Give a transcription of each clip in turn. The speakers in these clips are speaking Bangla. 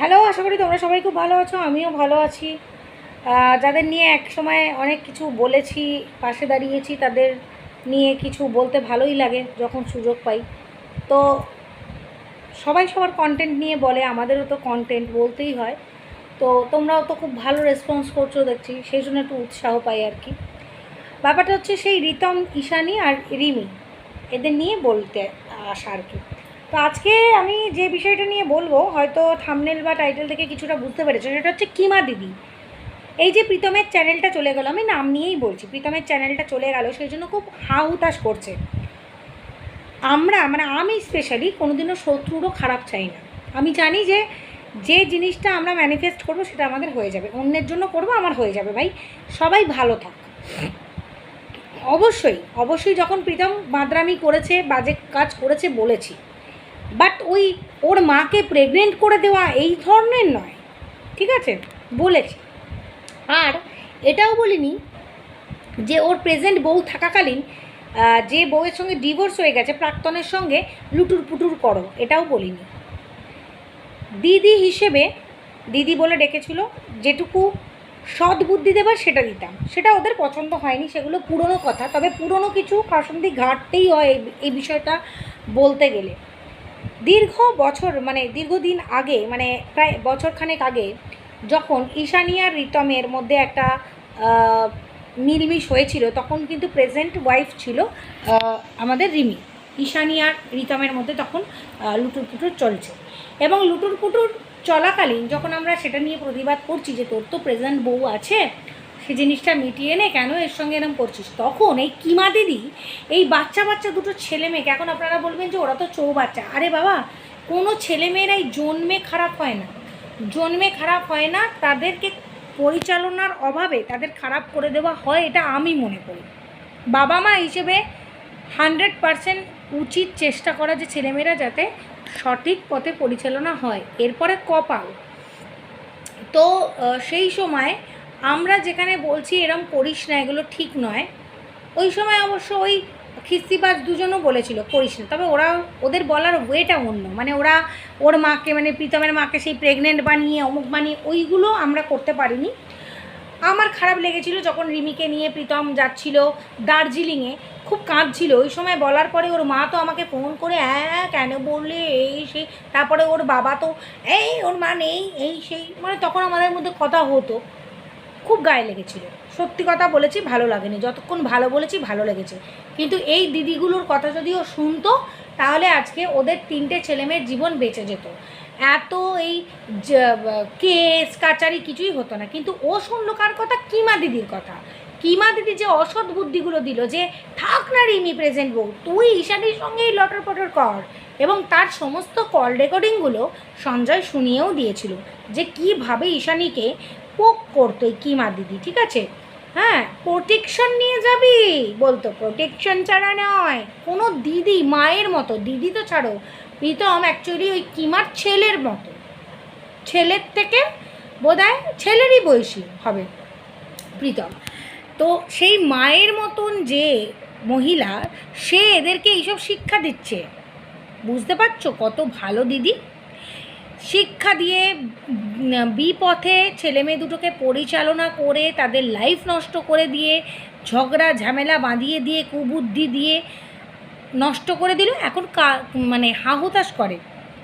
হ্যালো, আশা করি তোমরা সবাই খুব ভালো আছো, আমিও ভালো আছি। যাদের নিয়ে এক সময় অনেক কিছু বলেছি, পাশে দাঁড়িয়েছি, তাদের নিয়ে কিছু বলতে ভালোই লাগে যখন সুযোগ পাই। তো সবাই সবার কন্টেন্ট নিয়ে বলে, আমাদেরও তো কন্টেন্ট বলতেই হয়। তো তোমরাও তো খুব ভালো রেসপন্স করছ দেখছি, সেই জন্য একটু উৎসাহ পাই আর কি। ব্যাপারটা হচ্ছে সেই রিতম, ঈশানি আর রিমি, এদের নিয়ে বলতে আসা আর কি। তো আজকে আমি যে বিষয়টা নিয়ে বলব, হয়তো থামনেল বা টাইটেল থেকে কিছুটা বুঝতে পেরেছ, সেটা হচ্ছে কিমা দিদি। এই যে প্রীতমের চ্যানেলটা চলে গেল, আমি নাম নিয়েই বলছি, প্রীতমের চ্যানেলটা চলে গেল, সেই জন্য খুব হা হুতাশ করছে। আমরা মানে আমি স্পেশালি কোনোদিনও শত্রুরও খারাপ চাই না। আমি জানি যে যে জিনিসটা আমরা ম্যানিফেস্ট করব সেটা আমাদের হয়ে যাবে। অন্যের জন্য করব, আমার হয়ে যাবে ভাই। সবাই ভালো থাক। অবশ্যই অবশ্যই যখন প্রীতম মাদ্রামি করেছে বাজে কাজ করেছে বলেছি বাট ওই ওর মাকে প্রেগনেন্ট করে দেওয়া এই ধরনের নয়। ঠিক আছে? বলেছি। আর এটাও বলিনি যে ওর প্রেজেন্ট বউ থাকাকালীন যে বউয়ের সঙ্গে ডিভোর্স হয়ে গেছে, প্রাক্তনের সঙ্গে লুটুর পুটুর করো, এটাও বলিনি। দিদি হিসেবে, দিদি বলে ডেকেছিল, যেটুকু সৎ বুদ্ধি দেবার সেটা দিতাম। সেটা ওদের পছন্দ হয়নি, সেগুলো পুরনো কথা। তবে পুরনো কিছু কাসন্দি ঘাটতেই হয় এই বিষয়টা বলতে গেলে। দীর্ঘ বছর মানে দীর্ঘদিন আগে মানে প্রায় বছরখানেক আগে, যখন ঈশানী আর রিতমের মধ্যে একটা মিলমিশ হয়েছিল, তখন কিন্তু প্রেজেন্ট ওয়াইফ ছিল আমাদের রিমি। ঈশানিয়ার রিতমের মধ্যে তখন লুটুর পুটুর চলছে। এবং লুটুর পুটুর চলাকালীন যখন আমরা সেটা নিয়ে প্রতিবাদ করছি যে তোর তো প্রেজেন্ট বউ আছে সে জিনিসটা মিটিয়ে নে, কেন এর সঙ্গে এরকম করছিস? তখন এই কিমা দিদি, এই বাচ্চা বাচ্চা দুটো ছেলে মেয়েকে, এখন আপনারা বলবেন যে ওরা তো চৌ বাচ্চা। আরে বাবা, কোনো ছেলেমেয়েরাই জন্মে খারাপ হয় না। জন্মে খারাপ হয় না, তাদেরকে পরিচালনার অভাবে তাদের খারাপ করে দেওয়া হয়, এটা আমি মনে করি। বাবা মা হিসেবে হান্ড্রেড পারসেন্ট উচিত চেষ্টা করা যে ছেলেমেয়েরা যাতে সঠিক পথে পরিচালনা হয়। এরপরে কপাল। তো সেই সময় আমরা যেখানে বলছি এরম করিস না, এগুলো ঠিক নয়। ওই সময় অবশ্য ওই খিস্তিবাজ দুজনও বলেছিল, করিস না। তবে ওরা, ওদের বলার ওয়েটা অন্য। মানে ওরা ওর মাকে মানে প্রীতমের মাকে সেই প্রেগনেন্ট বানিয়ে, অমুক বানিয়ে, ওইগুলো আমরা করতে পারিনি। আমার খারাপ লেগেছিল যখন রিমিকে নিয়ে প্রীতম যাচ্ছিল দার্জিলিংয়ে, খুব কাঁদছিল। ওই সময় বলার পরে ওর মা তো আমাকে ফোন করে হ্যাঁ কেন বললে? এই সেই। তারপরে ওর বাবা তো, এই, ওর মা নেই, এই সেই। মানে তখন আমাদের মধ্যে কথা হতো। খুব গায়ে লেগেছিল। সত্যি কথা বলেছি, ভালো লাগেনি। যতক্ষণ ভালো বলেছি, ভালো লেগেছে। কিন্তু এই দিদিগুলোর কথা যদি ও শুনতো, তাহলে আজকে ওদের তিনটে ছেলেমেয়ের জীবন বেঁচে যেত। এত এই কেস, কাচারি কিছুই হতো না। কিন্তু ও শুনলো কার কথা? কিমা দিদির কথা। কিমা দিদি যে অসৎ বুদ্ধিগুলো দিল যে, থাক না রিমি প্রেজেন্ট বউ, তুই ঈশানীর সঙ্গেই লটর পটর কর। এবং তার সমস্ত কল রেকর্ডিংগুলো সঞ্জয় শুনিয়েও দিয়েছিল যে, কীভাবে ঈশানীকে পোক করতো এই কিমা দিদি, ঠিক আছে? হ্যাঁ প্রোটেকশন নিয়ে যাবি বলতো প্রোটেকশন ছাড়া নয়, কোনো দিদি, মায়ের মতো, দিদি তো ছাড়ো, প্রীতম অ্যাকচুয়ালি ওই কিমার ছেলের মতো। ছেলের থেকে বোধহয় ছেলেরই বয়সী হবে প্রীতম। তো সেই মায়ের মতন যে মহিলা, সে এদেরকে এইসব শিক্ষা দিচ্ছে। বুঝতে পারছ কত ভালো দিদি? শিক্ষা দিয়ে বিপথে ছেলে মেয়ে দুটোকে পরিচালনা করে, তাদের লাইফ নষ্ট করে দিয়ে, ঝগড়া, ঝামেলা বাঁধিয়ে দিয়ে, কুবুদ্ধি দিয়ে নষ্ট করে দিল, এখন কা মানে হাহুতাশ করে।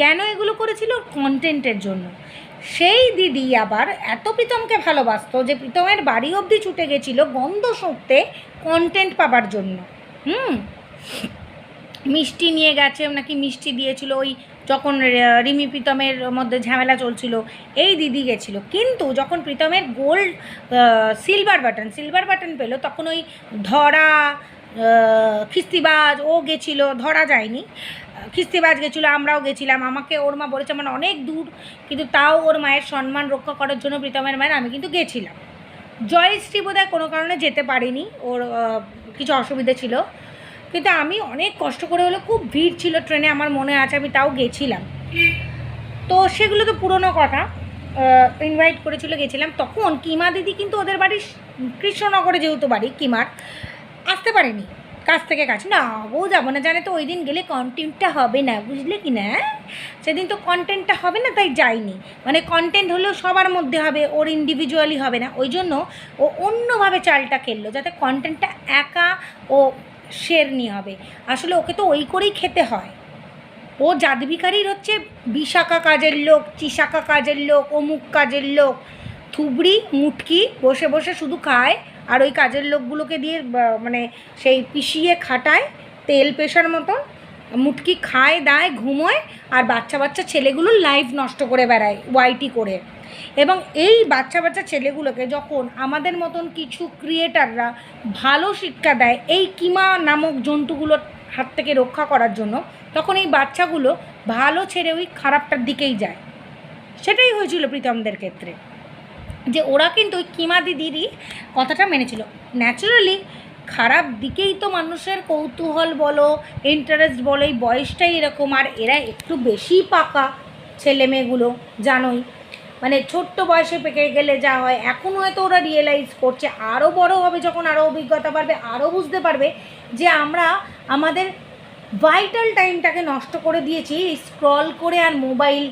কেন এগুলো করেছিল? কন্টেন্টের জন্য। সেই দিদি আবার এত প্রীতমকে ভালোবাসতো যে প্রীতমের বাড়ি অবধি ছুটে গেছিল গন্ধ শুঁকতে কন্টেন্ট পাবার জন্য। হুম? মিষ্টি নিয়ে গেছে, নাকি মিষ্টি দিয়েছিল ওই যখন রিমি প্রীতমের মধ্যে ঝামেলা চলছিল, এই দিদি গেছিল। কিন্তু যখন প্রীতমের gold silver button silver button পেল, তখন ওই ধরা খিস্তিবাজ, ও গেছিল, ধরা যায়নি। খিস্তিবাজ গেছিল, আমরাও গেছিলাম। আমাকে ওর মা বলেছে মানে অনেক দূর, কিন্তু তাও ওর মায়ের সম্মান রক্ষা করার জন্য প্রীতমের মায়ের আমি কিন্তু গেছিলাম। জয়শ্রী বোধহয় কোনো কারণে যেতে পারিনি, ওর কিছু অসুবিধে ছিল। কিন্তু আমি অনেক কষ্ট করে হলো খুব ভিড় ছিল ট্রেনে, আমার মনে আছে, আমি তাও গেছিলাম। তো সেগুলো তো পুরনো কথা। ইনভাইট করেছিল, গেছিলাম। তখন কিমা দিদি কিন্তু ওদের বাড়ি কৃষ্ণনগরে যেহেতু বাড়ি, কিমার, আসতে পারেনি। কাছ থেকে কাছে। না, ও যাব না, জানে তো ওই দিন গেলে কন্টেন্টটা হবে না, বুঝলে কি না? সেদিন তো কন্টেন্টটা হবে না, তাই যায়নি মানে কন্টেন্ট হলেও সবার মধ্যে হবে, ওর ইন্ডিভিজুয়ালি হবে না। ওই জন্য ও অন্যভাবে চালটা খেললো যাতে কন্টেন্টটা একা ও শের নিয়ে হবে। আসলে ওকে তো ওই করেই খেতে হয়। ও জাদবিকারীর হচ্ছে বিশাখা কাজের লোক, চিশাখা কাজের লোক, অমুক কাজের লোক। থুবড়ি, মুটকি বসে বসে শুধু খায় আর ওই কাজের লোকগুলোকে দিয়ে মানে সেই পিষিয়ে খাটায় তেল পেশার মতন। মুটকি খায়, দায়, ঘুমোয় আর বাচ্চা বাচ্চা ছেলেগুলো লাইফ নষ্ট করে বেড়ায় ওয়াইটি করে। এবং এই বাচ্চা বাচ্চা ছেলেগুলোকে যখন আমাদের মতন কিছু ক্রিয়েটাররা ভালো শিক্ষা দেয়, এই কিমা নামক জন্তুগুলোর হাত থেকে রক্ষা করার জন্য, তখন এই বাচ্চাগুলো ভালো ছেড়ে ওই খারাপটার দিকেই যায়। সেটাই হয়েছিল প্রীতমদের ক্ষেত্রে। যে ওরা কিন্তু ওই কিমা দিদিরই কথাটা মেনেছিল। ন্যাচারালি খারাপ দিকেই তো মানুষের কৌতূহল বলো ইন্টারেস্ট বলো, এই বয়সটাই এরকম, আর এরা একটু বেশি পাকা ছেলে মেয়েগুলো জানোই। মানে ছোট্ট বয়সে পেকে গেলে যা হয়, এখন হয়তো ওরা রিয়েলাইজ করছে আরও বড় হবে যখন আরও অভিজ্ঞতা বাড়বে আরও বুঝতে পারবে যে আমরা আমাদের ভাইটাল টাইমটাকে নষ্ট করে দিয়েছি স্ক্রল করে আর মোবাইল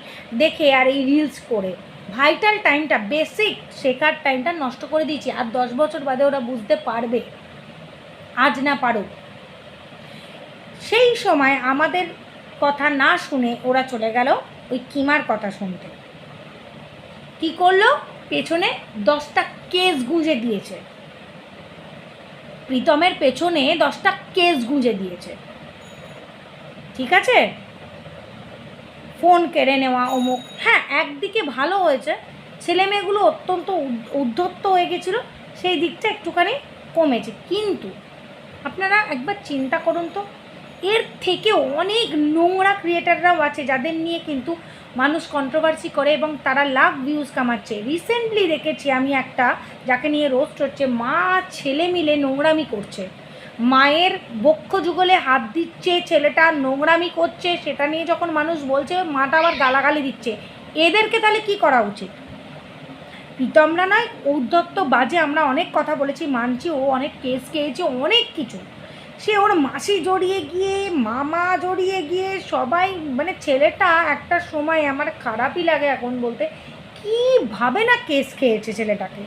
দেখে আর এই রিলস করে। ভাইটাল টাইমটা বেসিক শেখার টাইমটা নষ্ট করে দিয়েছি, আর দশ বছর বাদে ওরা বুঝতে পারবে। আজ না পারুক। সেই সময় আমাদের কথা না শুনে ওরা চলে গেল ওই কিমার কথা শুনতে। কি করল? পেছনে দশটা কেস গুঁজে দিয়েছে। প্রীতমের পেছনে দশটা কেস গুঁজে দিয়েছে। ঠিক আছে? ফোন কেড়ে নেওয়া অমুক। হ্যাঁ একদিকে ভালো হয়েছে। ছেলে মেয়েগুলো অত্যন্ত উদ- উদ্ধত্ত হয়ে গেছিল। সেই দিকটা একটুখানি কমেছে। কিন্তু আপনারা একবার চিন্তা করুন তো। এর থেকেও অনেক নোংরা ক্রিয়েটাররাও আছে যাদের নিয়ে কিন্তু মানুষ কন্ট্রোভার্সি করে এবং তারা লাখ ভিউজ কামাচ্ছে। রিসেন্টলি দেখেছি আমি একটা যাকে নিয়ে রোস্ট হচ্ছে, মা ছেলে মিলে নোংরামি করছে। মায়ের বক্ষ যুগলে হাত দিচ্ছে, ছেলেটা নোংরামি করছে, সেটা নিয়ে যখন মানুষ বলছে, মাটা আবার গালাগালি দিচ্ছে। এদেরকে তাহলে কি করা উচিত? প্রীতমরা নয়, ঔদ্ধত্য বাজে আমরা অনেক কথা বলেছি, মানছি, ও অনেক কেস খেয়েছে, অনেক কিছু। সে ওর মাসি জড়িয়ে গিয়ে, মামা জড়িয়ে গিয়ে, সবাই মানে ছেলেটা একটা সময় আমার খারাপই লাগে এখন বলতে। কীভাবে না কেস খেয়েছে ছেলেটাকে?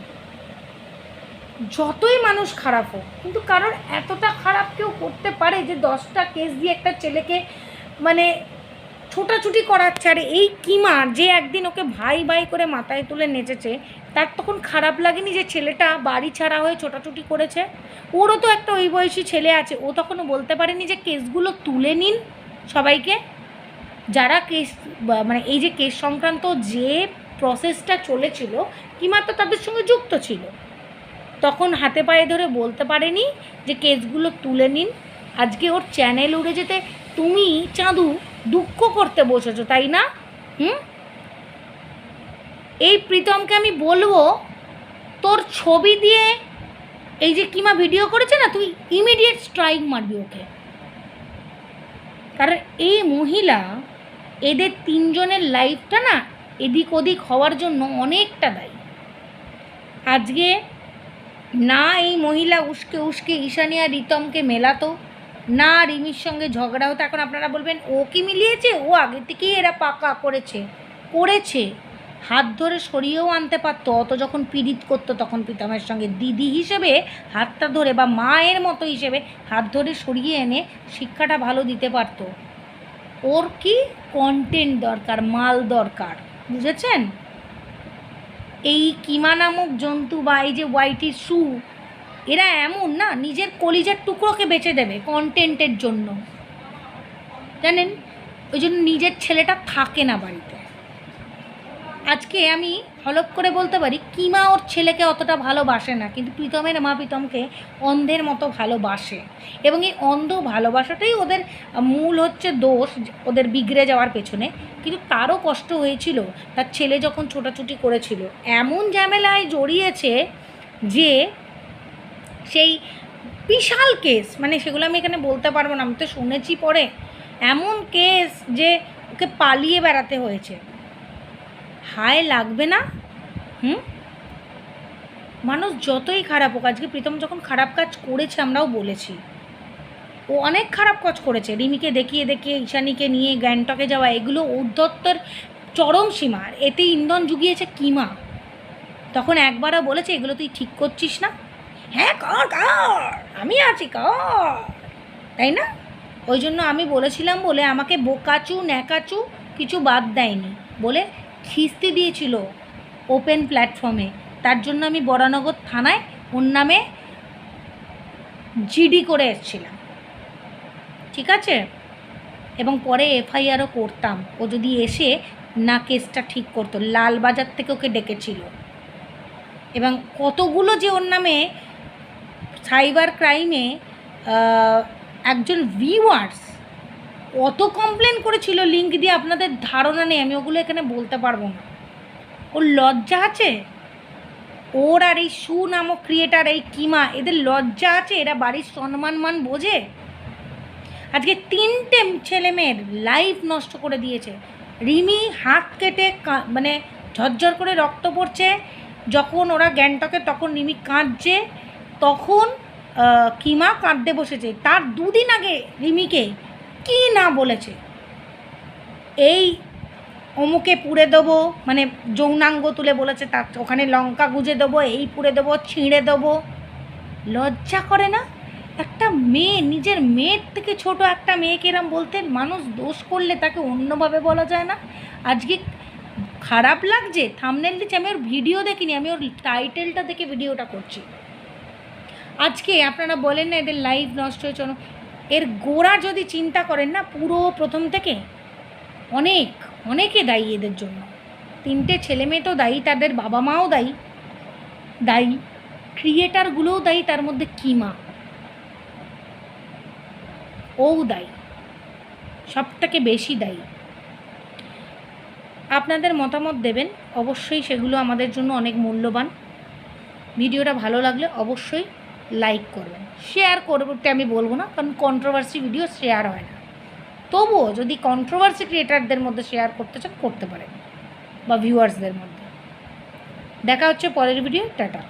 যতই মানুষ খারাপ হোক, কিন্তু কারোর এতটা খারাপ কেউ করতে পারে যে দশটা কেস দিয়ে একটা ছেলেকে মানে ছোটাছুটি করাচ্ছে। আর এই কিমা যে একদিন ওকে ভাই ভাই করে মাথায় তুলে নেচেছে, তার তখন খারাপ লাগেনি যে ছেলেটা বাড়ি ছাড়া হয়ে ছোটাছুটি করেছে? ওরও তো একটা ওই বয়সী ছেলে আছে, ও তখনও বলতে পারেনি যে কেসগুলো তুলে নিন সবাইকে? যারা কেস মানে এই যে কেস সংক্রান্ত যে প্রসেসটা চলেছিল, কিমা তো তাদের সঙ্গে যুক্ত ছিল। তখন হাতে পায়ে ধরে বলতে পারেনি যে কেসগুলো তুলে নিন। আজকে ওর চ্যানেল উড়ে যেতে, তুমি, চাঁদু দুঃখ করতে বসেছো, তাই না? হুম? এই প্রীতমকে আমি বলব, তোর ছবি দিয়ে এই যে কিমা ভিডিও করেছে না, তুই ইমিডিয়েট স্ট্রাইক মারবি ওকে। কারণ এই মহিলা এদের তিনজনের লাইফটা না এদিক ওদিক হওয়ার জন্য অনেকটা দায়ী। আজকে না এই মহিলা উস্কে উস্কে ঈশানিয়া রিতমকে মেলাতো না, রিমির সঙ্গে ঝগড়া হতো, এখন আপনারা বলবেন, ও কি মিলিয়েছে? ও আগে থেকেই এরা পাকা করেছে করেছে। হাত ধরে সরিয়েও আনতে পারতো, অত যখন পীড়িত করতো তখন প্রীতমের সঙ্গে। দিদি হিসেবে হাতটা ধরে বা মায়ের মতো হিসেবে হাত ধরে সরিয়ে এনে শিক্ষাটা ভালো দিতে পারতো। ওর কি কন্টেন্ট দরকার, মাল দরকার, বুঝেছেন? এই কিমা নামক জন্তু বা এই যে হোয়াইটির শু এরা এমন না, নিজের কলিজার টুকরোকে বেচে দেবে কন্টেন্টের জন্য। জানেন? ওই জন্য নিজের ছেলেটা থাকে না বাড়িতে। আজকে আমি হলপ করে বলতে পারি, কিমা ওর ছেলেকে অতটা ভালোবাসে না, কিন্তু প্রীতমের মা প্রীতমকে অন্ধের মতো ভালোবাসে। এবং এই অন্ধ ভালোবাসাটাই ওদের মূল হচ্ছে দোষ, ওদের বিগড়ে যাওয়ার পেছনে। কিন্তু তারও কষ্ট হয়েছিল, তার ছেলে যখন ছোটাছুটি করেছিল। এমন ঝামেলায় জড়িয়েছে যে সেই বিশাল কেস মানে সেগুলো আমি এখানে বলতে পারব না, আমি তো শুনেছি পরে, এমন কেস যে ওকে পালিয়ে বেড়াতে হয়েছে। হায়, লাগবে না? হুম? মানুষ যতই খারাপ হোক, আজকে প্রীতম যখন খারাপ কাজ করেছে আমরাও বলেছি। ও অনেক খারাপ কাজ করেছে, রিমিকে দেখিয়ে দেখিয়ে, ঈশানীকে নিয়ে, গ্যাংটকে যাওয়া, এগুলো উদ্ধত্তর চরম সীমা। এতে ইন্ধন জুগিয়েছে কিমা? তখন একবারও বলেছে, এগুলো তুই ঠিক করছিস না? হ্যাঁ কর কর। আমি আছি, কর। তাই না? ওই জন্য আমি বলেছিলাম বলে আমাকে বোকাচু, ন্যাকাচু কিছু বাদ দেয়নি। বলে খিস্তি দিয়েছিল ওপেন প্ল্যাটফর্মে তার জন্য আমি বরানগর থানায় ওর নামে জিডি করে এসেছিলাম। ঠিক আছে? এবং পরে এফআইআরও করতাম। ও যদি এসে না কেসটা ঠিক করতো, লালবাজার থেকে ওকে ডেকেছিল। এবং কতগুলো যে ওর নামে সাইবার ক্রাইমে একজন ভিউয়ার্স অত কমপ্লেন করেছিল লিঙ্ক দিয়ে আপনাদের ধারণা নেই, আমি ওগুলো এখানে বলতে পারব না। ওর লজ্জা আছে? ওর আর এই সু নামক ক্রিয়েটার এই কিমা, এদের লজ্জা আছে? এরা বাড়ির সম্মান মান বোঝে? আজকে তিনটে ছেলে মেয়ের লাইফ নষ্ট করে দিয়েছে। রিমি হাত কেটে মানে ঝরঝর করে রক্ত পড়ছে, যখন ওরা গ্যাংটকে, তখন রিমি কাঁদছে তখন কিমা কাঁদতে বসেছে। তার দুদিন আগে রিমিকে কি না বলেছে? এই অমুকে পুড়ে দেবো মানে যৌনাঙ্গ তুলে বলেছে তার, ওখানে লঙ্কা গুজে দেবো, এই পুড়ে দেবো, ছিঁড়ে দেবো। লজ্জা করে না? একটা মেয়ে, নিজের মেয়ের থেকে ছোট একটা মেয়েকে এরম বলতে মানুষ দোষ করলে তাকে অন্যভাবে বলা যায় না? আজকে খারাপ লাগছে? থামনেল দিচ্ছে আমি ওর ভিডিও দেখিনি, আমি ওর টাইটেলটা দেখে ভিডিওটা করছি। আজকে আপনারা বলেন না এদের লাইফ নষ্ট হয়েছে অন্য- এর গোড়া যদি চিন্তা করেন না, পুরো প্রথম থেকে অনেক, অনেকে দায়ী এদের জন্য। তিনটে ছেলে মেয়ে তো দায়ী, তাদের বাবা মাও দায়ী। দায়ী। ক্রিয়েটারগুলোও দায়ী, তার মধ্যে কিমা ও দায়ী। সব থেকে বেশি দায়ী। আপনাদের মতামত দেবেন, অবশ্যই সেগুলো আমাদের জন্য অনেক মূল্যবান। ভিডিওটা ভালো লাগলে অবশ্যই লাইক করবেন। শেয়ার করতে আমি বলব না, কারণ কন্ট্রোভার্সি ভিডিও শেয়ার হয় না। তবুও যদি কন্ট্রোভার্সি ক্রিয়েটারদের মধ্যে শেয়ার করতে চান, করতে পারেন, বা ভিউয়ার্সদের মধ্যে। দেখা হচ্ছে পরের ভিডিও টাটা।